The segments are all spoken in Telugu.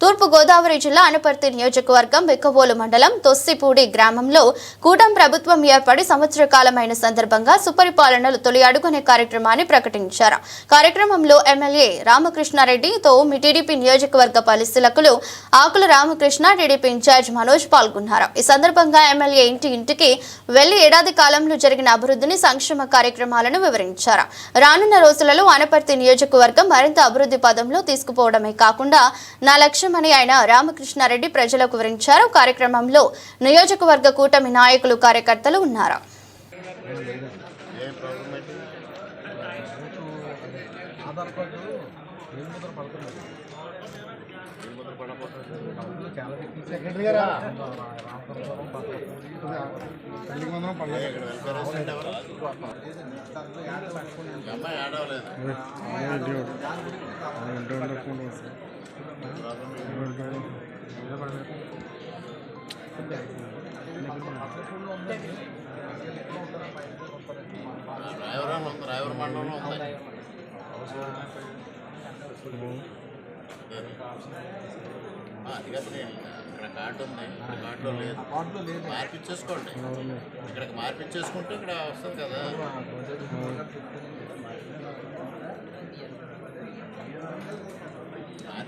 తూర్పు గోదావరి జిల్లా అనపర్తి నియోజకవర్గం బిక్కవోలు మండలం తొస్సిపూడి గ్రామంలో కూటం ప్రభుత్వం ఏర్పడి సంవత్సర కాలమైన సందర్భంగా సుపరిపాలనలు తొలి అడుగునే కార్యక్రమాన్ని ప్రకటించారు. కార్యక్రమంలో ఎమ్మెల్యే రామకృష్ణారెడ్డితో టీడీపీ నియోజకవర్గ పరిశీలకులు ఆకుల రామకృష్ణ టీడీపీ ఇన్ఛార్జ్ మనోజ్ పాల్గొన్నారు. ఈ సందర్భంగా ఎమ్మెల్యే ఇంటి ఇంటికి వెళ్ళి ఏడాది కాలంలో జరిగిన అభివృద్ధిని సంక్షేమ కార్యక్రమాలను వివరించారు. రానున్న రోజులలో అనపర్తి నియోజకవర్గం మరింత అభివృద్ధి పదంలో తీసుకుపోవడమే కాకుండా నా లక్ష్యం విషయమని ఆయన రామకృష్ణారెడ్డి ప్రజలకు వివరించారు కార్యక్రమంలో నియోజకవర్గ కూటమి నాయకులు కార్యకర్తలు ఉన్నారు సెక్రటరీ గారా? తల్లికి అమ్మాయి రాయవరం ఉంది రాయవరం మండలంలో ఉంది అది కదా ఇక్కడ కార్డు ఉంది ఇక్కడ లేదు కార్డులో లేదు మార్పిచ్చేసుకోండి ఇక్కడికి మార్పిచ్చేసుకుంటే ఇక్కడ వస్తుంది కదా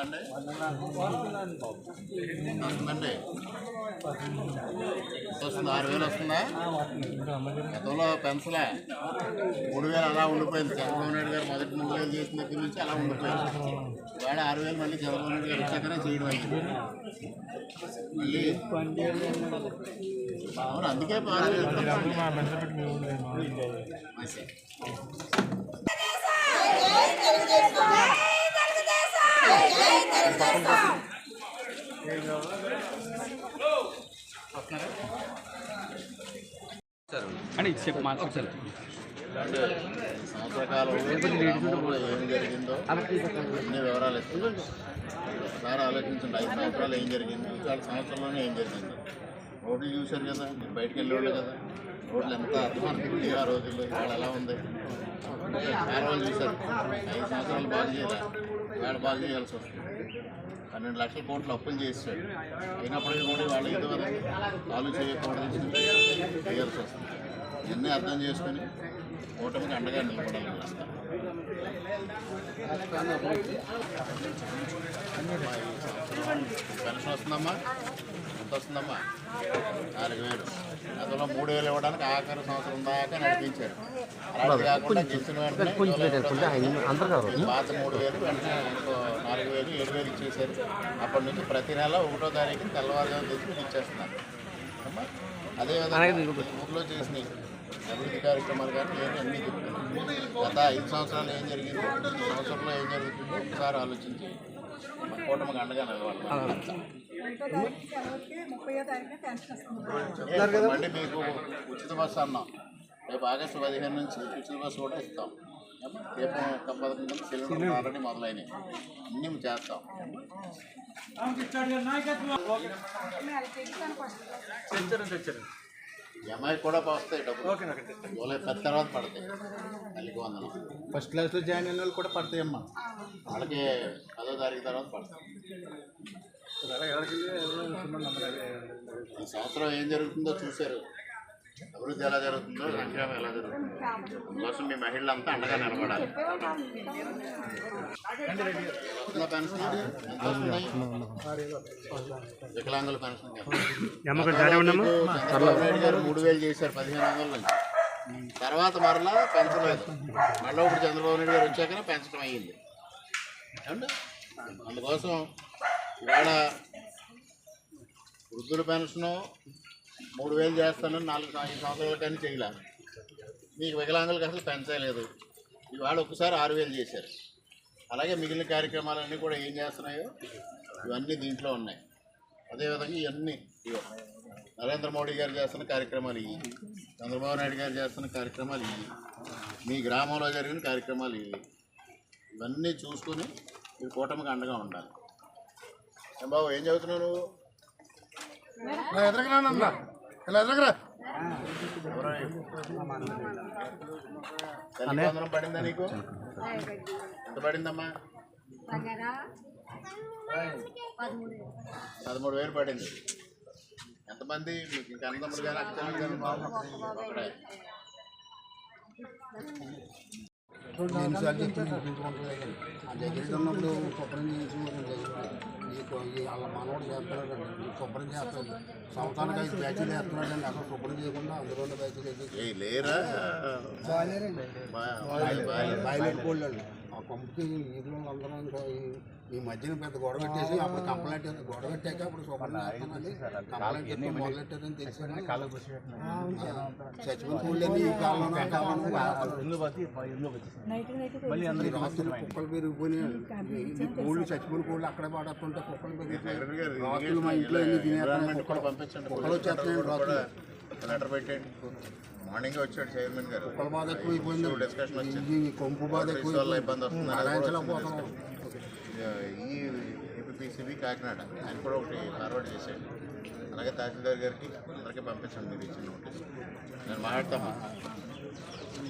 వస్తుందండి? వస్తుందండి. వస్తుంది ఆరు వేలు వస్తుందా? గతంలో పెన్సిలా. మూడు వేలు అలా ఉండిపోయింది. చంద్రబాబు నాయుడు గారు మొదటి మూడు వేలు చేసిన దగ్గర నుంచి అలా ఉండిపోయింది. ఇవాళ ఆరు వేలు మళ్ళీ చంద్రబాబు నాయుడు గారు వచ్చాకనే చేయడం అయింది మళ్ళీ అవును అందుకే ఆరు వేలు మంచిది. అని చెప్పు మాట్లాడు. అంటే సంవత్సర కాలంలో గ్రామంలో ఏం జరిగిందో అన్ని వివరాలు ఇస్తున్నాను ఒకసారి. ఆలోచించండి ఐదు సంవత్సరాలు ఏం జరిగింది చాలా సంవత్సరంలోనే ఏం జరిగింది రోడ్లు చూశారు కదా మీరు బయటికి వెళ్ళేవాళ్ళు కదా రోడ్లు ఎంత అర్థమవుతుంది ఆ రోజుల్లో ఇవాళ ఎలా ఉంది చాలా చూశారు ఐదు సంవత్సరాలు బాగు చేయాలి. ఇవాళ బాగు చేయాల్సి వస్తుంది. పన్నెండు లక్షల కోట్లు అప్పులు చేసాడు అయినప్పటికీ కూడా వాళ్ళు ఇదివరకు వాళ్ళు ఆలు చేయకూడదు చేయాల్సి వస్తుంది. ఇవన్నీ అర్థం చేసుకొని ఓటమికి అండగా నిలబడాలి. వీళ్ళంతా. పెన్షన్ వస్తుందమ్మా. ఎంత వస్తుందమ్మా. నాలుగు వేలు. అందులో మూడు వేలు ఇవ్వడానికి ఆఖరి సంవత్సరం దాకా నడిపించారు. అలాంటి కాకుండా గెలిచిన వెంటనే ఈ పాత మూడు వేలు వెంటనే ఇంకో నాలుగు వేలు ఏడు వేలు ఇచ్చేసారు అప్పటి నుంచి ప్రతి నెల ఒకటో తారీఖు తెల్లవారుజాము తెచ్చి మీకు ఇచ్చేస్తున్నారు. అదేవిధంగా ఊర్లో చేసిన అభివృద్ధి కార్యక్రమాలు కానీ నేను అన్నీ చెప్తున్నాను. గత ఐదు సంవత్సరాలు ఏం జరిగింది సంవత్సరంలో ఏం జరుగుతుందో ఒకసారి ఆలోచించి కూటమికి అండగా తారీఖున పెన్షన్ మళ్ళీ మీకు ఉచిత బస్సు అన్నాం. రేపు ఆగస్టు పదిహేను నుంచి ఉచిత బస్సు కూడా ఇస్తాం. ఒక పథకం కింద సిలిండర్. ఆల్రెడీ మొదలైనవి అన్నీ చేస్తాం. ఎంఐ కూడా వస్తాయి డబ్బులు జూలై పది తర్వాత పడతాయి తల్లికి వందనం ఫస్ట్ క్లాస్లో జాయిన్ అయిన వాళ్ళు కూడా పడతాయమ్మా వాళ్ళకి పదో తారీఖు తర్వాత పడతాం ఈ సంవత్సరం ఏం జరుగుతుందో చూశారు అభివృద్ధి ఎలా జరుగుతుందో సంక్షేమం ఎలా జరుగుతుందో. అందుకోసం మీ మహిళలంతా అండగా నిలబడాలి. వికలాంగుల పెన్షన్ చంద్రబాబు నాయుడు గారు మూడు వేలు చేశారు పదిహేను వందల నుంచి. తర్వాత మరలా పెంచలేదు మళ్ళీ ఇప్పుడు చంద్రబాబు నాయుడు గారు వచ్చాకనే పెంచడం అయ్యింది. అందుకోసం ఇవాళ వృద్ధుల పెన్షను మూడు వేలు చేస్తానని నాలుగు సం- ఐదు సంవత్సరాల కానీ చేయలేదు మీకు వికలాంగులకు అసలు పెంచలేదు ఇవాళ ఒకసారి ఆరు వేలు చేశారు. అలాగే మిగిలిన కార్యక్రమాలన్నీ కూడా ఏం చేస్తున్నాయో ఇవన్నీ దీంట్లో ఉన్నాయి. అదేవిధంగా ఇవన్నీ ఇవో నరేంద్ర మోడీ గారు చేస్తున్న కార్యక్రమాలు ఇవి చంద్రబాబు నాయుడు గారు చేస్తున్న కార్యక్రమాలు ఇవి మీ గ్రామంలో జరిగిన కార్యక్రమాలు ఇవి. ఇవన్నీ చూసుకుని మీరు కూటమికి అండగా ఉండాలి. ఏం బాబు ఏం చదువుతున్నావు నువ్వు? ఇలా ఇలా వందనం పడిందా నీకు? ఎంత పడిందమ్మా? పదమూడు వేలు పడింది. ఎంతమంది? మీకు ఇంకా అన్నదమ్ములు కానీ అక్క చెల్లెలు కానీ ఒకడే ఎన్నిసార్లు చెప్తే వినిపించుకుంటలేదు ఆ దగ్గర ఉన్నప్పుడు శుభ్రం చేయించుకోండి వాళ్ళ మనవాడు చేస్తున్నాడండి శుభ్రం చేస్తాడు సంవత్సరానికి ఐదు బ్యాచీలు వేస్తున్నాడండి అసలు శుభ్రం చేయకుండా అందులో బ్యాచీలు వేసి ఏ లేరా? బా- బాయ్- బాయ్- బయలుదేరి పోలేండి ఆ పంపుకి వీధిలో అందరం ఈ- మధ్యన పెద్ద గొడవ పెట్టేసి అప్పుడు కంప్లైంట్ గొడవ పెట్టాక అప్పుడు శుభ్రం చేస్తానని కంప్లైంట్ చెప్పి మొదలెట్టారని తెలిసి చచ్చిపోయిన కోళ్ళని ఈ కాలంలో ఆ కాలంలో ఈ రాత్రులు కుక్కలు పెరిగిపోయినాయి ఈ కోళ్ళు చచ్చిపోయిన కోళ్ళు అక్కడే పడేస్తుంటే కుక్కలు పెరిగిపోయి రాత్రులు మా ఇంట్లో ఎన్ని తినేస్తున్నాయి కుక్కలు పంపించండి. కుక్కలు వచ్చేస్తున్నాయి రాత్రులు లెటర్ పెట్టండి మార్నింగ్ వచ్చాడు చైర్మన్ గారు. కుక్కల బాధ ఎక్కువైపోయింది. డిస్కషన్ వచ్చింది. ఈ కొంపు బాధ వల్ల ఇబ్బంది వస్తుంది ఈ ఏపీసీబీ కాకినాడ. ఆయన కూడా ఒకటి ఫార్వర్డ్ చేశాడు. అలాగే తహసీల్దార్ గారికి అందరికీ పంపించండి మీరు ఇచ్చిన నోటీస్. నేను మాట్లాడతామా